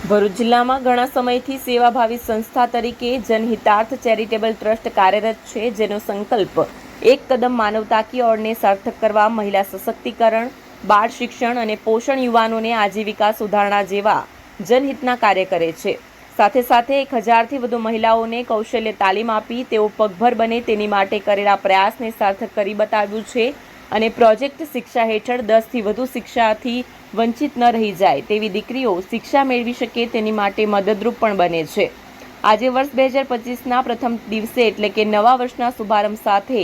ભરૂચ જિલ્લામાં ઘણા સમયથી સેવાભાવી સંસ્થા તરીકે જનહિતાર્થ ચેરિટેબલ ટ્રસ્ટ કાર્યરત છે, જેનો સંકલ્પ એક કદમ માનવતાકી ઓળને સાર્થક કરવા, મહિલા સશક્તિકરણ, બાળ શિક્ષણ અને પોષણ યુવાનોને આજીવિકા સુધારણા જેવા જનહિતના કાર્ય કરે છે. સાથે સાથે એક હજારથી વધુ મહિલાઓને કૌશલ્ય તાલીમ આપી તેઓ પગભર બને તેની માટે કરેલા પ્રયાસને સાર્થક કરી બતાવ્યું છે. અને પ્રોજેક્ટ શિક્ષા હેઠળ દસથી વધુ શિક્ષાથી વંચિત ન રહી જાય તેવી દીકરીઓ શિક્ષા મેળવી શકે તેની માટે મદદરૂપ પણ બને છે. આજે વર્ષ બે હજાર પચીસના પ્રથમ દિવસે એટલે કે નવા વર્ષના શુભારંભ સાથે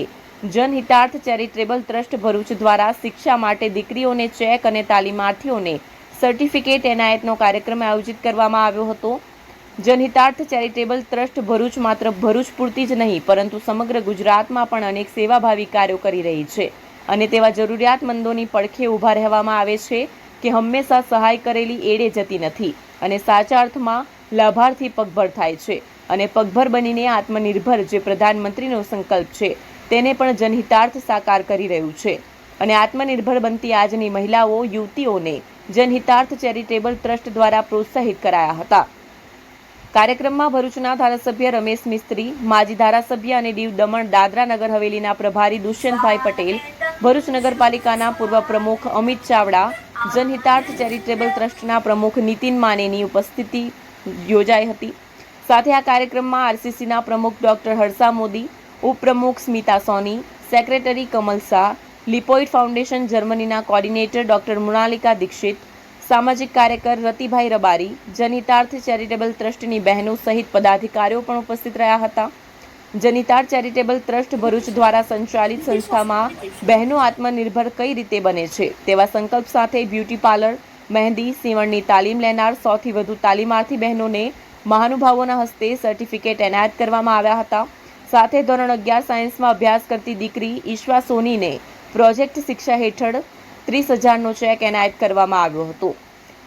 જનહિતાર્થ ચેરિટેબલ ટ્રસ્ટ ભરૂચ દ્વારા શિક્ષા માટે દીકરીઓને ચેક અને તાલીમાર્થીઓને સર્ટિફિકેટ એનાયતનો કાર્યક્રમ આયોજિત કરવામાં આવ્યો હતો. જનહિતાર્થ ચેરિટેબલ ટ્રસ્ટ ભરૂચ માત્ર ભરૂચ પૂરતી જ નહીં, પરંતુ સમગ્ર ગુજરાતમાં પણ અનેક સેવાભાવી કાર્યો કરી રહી છે. અને તેવા જરૂરિયાતમંદોની પડખે ઊભા રહેવામાં આવે છે કે હંમેશા સહાય કરેલી એડે જતી નથી અને સાચા અર્થમાં લાભાર્થી પગભર થાય છે અને પગભર બનીને આત્મનિર્ભર જે પ્રધાનમંત્રીનો સંકલ્પ છે તેને પણ જનહિતાર્થ સાકાર કરી રહ્યું છે. અને આત્મનિર્ભર બનતી આજની મહિલાઓ યુવતીઓને જનહિતાર્થ ચેરિટેબલ ટ્રસ્ટ દ્વારા પ્રોત્સાહિત કરાયા હતા. કાર્યક્રમમાં ભરૂચના ધારાસભ્ય રમેશ મિસ્ત્રી, માજી ધારાસભ્ય અને દીવ દમણ દાદરા નગર હવેલીના પ્રભારી દુષ્યંતભાઈ પટેલ ભરૂચ નગરપાલિકાના પૂર્વ પ્રમુખ અમિત ચાવડા, જનહિતાર્થ ચેરિટેબલ ટ્રસ્ટના પ્રમુખ નીતિન માનેની ઉપસ્થિતિ યોજાઈ હતી. સાથે આ કાર્યક્રમમાં આરસીસીના પ્રમુખ ડોક્ટર હર્ષા મોદી, ઉપપ્રમુખ સ્મિતા સોની, સેક્રેટરી કમલ શાહ લિપોઇટ ફાઉન્ડેશન જર્મનીના કોર્ડિનેટર ડોક્ટર મૃણાલિકા દીક્ષિત, સામાજિક કાર્યકર રતિભાઈ રબારી જનિતાર્થ ચેરિટેબલ ટ્રસ્ટની બહેનો સહિત પદાધિકારીઓ પણ ઉપસ્થિત રહ્યા હતા. જનિતાર્થ ચેરિટેબલ ટ્રસ્ટ ભરૂચ દ્વારા સંચાલિત સંસ્થામાં બહેનો આત્મનિર્ભર કઈ રીતે બને છે? તેવા સંકલ્પ સાથે બ્યુટી પાર્લર, મહેંદી, સીવણની તાલીમ લેનાર સૌથી વધુ તાલીમાર્થી બહેનોને મહાનુભાવોના હસ્તે સર્ટિફિકેટ એનાયત કરવામાં આવ્યા હતા. સાથે ધોરણ અગિયાર સાયન્સમાં અભ્યાસ કરતી દીકરી ઈશ્વા સોનીને પ્રોજેક્ટ શિક્ષા હેઠળ ત્રીસ હજારનો ચેક એનાયત કરવામાં આવ્યો હતો.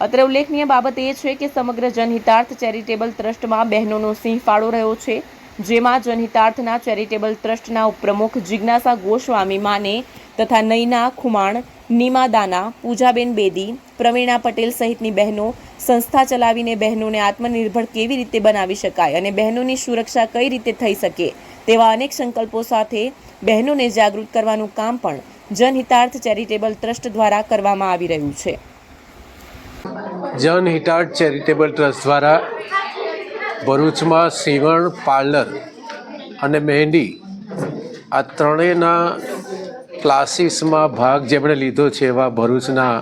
અત્રે ઉલ્લેખનીય બાબત એ છે કે સમગ્ર જનહિતાર્થ ચેરિટેબલ ટ્રસ્ટમાં બહેનોનો સિંહ ફાળો રહ્યો છે. જેમાં જનહિતાર્થના ચેરિટેબલ ટ્રસ્ટના ઉપપ્રમુખ જિજ્ઞાસા ગોસ્વામી, માને તથા નૈના ખુમાણ, નીમા દાના, પૂજાબેન બેદી, પ્રવીણા પટેલ સહિતની બહેનો સંસ્થા ચલાવીને બહેનોને આત્મનિર્ભર કેવી રીતે બનાવી શકાય અને બહેનોની સુરક્ષા કઈ રીતે થઈ શકે તેવા અનેક સંકલ્પો સાથે બહેનોને જાગૃત કરવાનું કામ પણ જનહિતાર્થ ચેરિટેબલ ટ્રસ્ટ દ્વારા કરવામાં આવી રહ્યું છે. જનહિતાર્થ ચેરિટેબલ ટ્રસ્ટ દ્વારા ભરૂચમાં સીવણ, પાર્લર અને મહેંદી આ ત્રણેયના ક્લાસીસમાં ભાગ જેમણે લીધો છે એવા ભરૂચના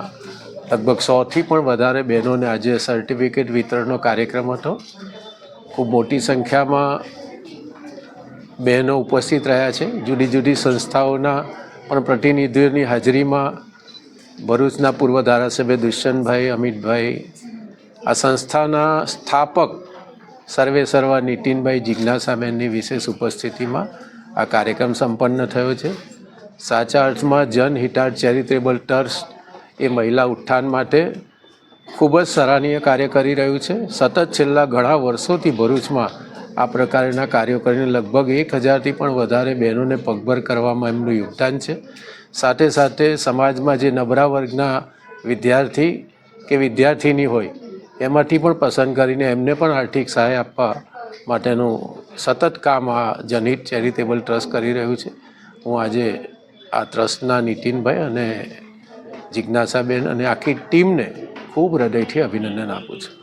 લગભગ સોથી પણ વધારે બહેનોને આજે સર્ટિફિકેટ વિતરણનો કાર્યક્રમ હતો. ખૂબ મોટી સંખ્યામાં બહેનો ઉપસ્થિત રહ્યા છે. જુદી જુદી સંસ્થાઓના પણ પ્રતિનિધિઓની હાજરીમાં ભરૂચના પૂર્વ ધારાસભ્ય દુષ્યંતભાઈ, અમિતભાઈ આ સંસ્થાના સ્થાપક સર્વે સર્વા નીતિનભાઈ જિજ્ઞાસાબેનની વિશેષ ઉપસ્થિતિમાં આ કાર્યક્રમ સંપન્ન થયો છે. સાચા અર્થમાં જન હિટાર ચેરિટેબલ ટ્રસ્ટ એ મહિલા ઉત્થાન માટે ખૂબ જ સરાહનીય કાર્ય કરી રહ્યું છે. સતત છેલ્લા ઘણા વર્ષોથી ભરૂચમાં આ પ્રકારના કાર્યો કરીને લગભગ એક હજારથી પણ વધારે બહેનોને પગભર કરવામાં એમનું યોગદાન છે. સાથે સાથે સમાજમાં જે નબળા વર્ગના વિદ્યાર્થી કે વિદ્યાર્થીની હોય એમાંથી પણ પસંદ કરીને એમને પણ આર્થિક સહાય આપવા માટેનું સતત કામ આ જનહિત ચેરિટેબલ ટ્રસ્ટ કરી રહ્યું છે. હું આજે આ ટ્રસ્ટના નીતિનભાઈ અને જિજ્ઞાસાબેન અને આખી ટીમને ખૂબ હૃદયથી અભિનંદન આપું છું.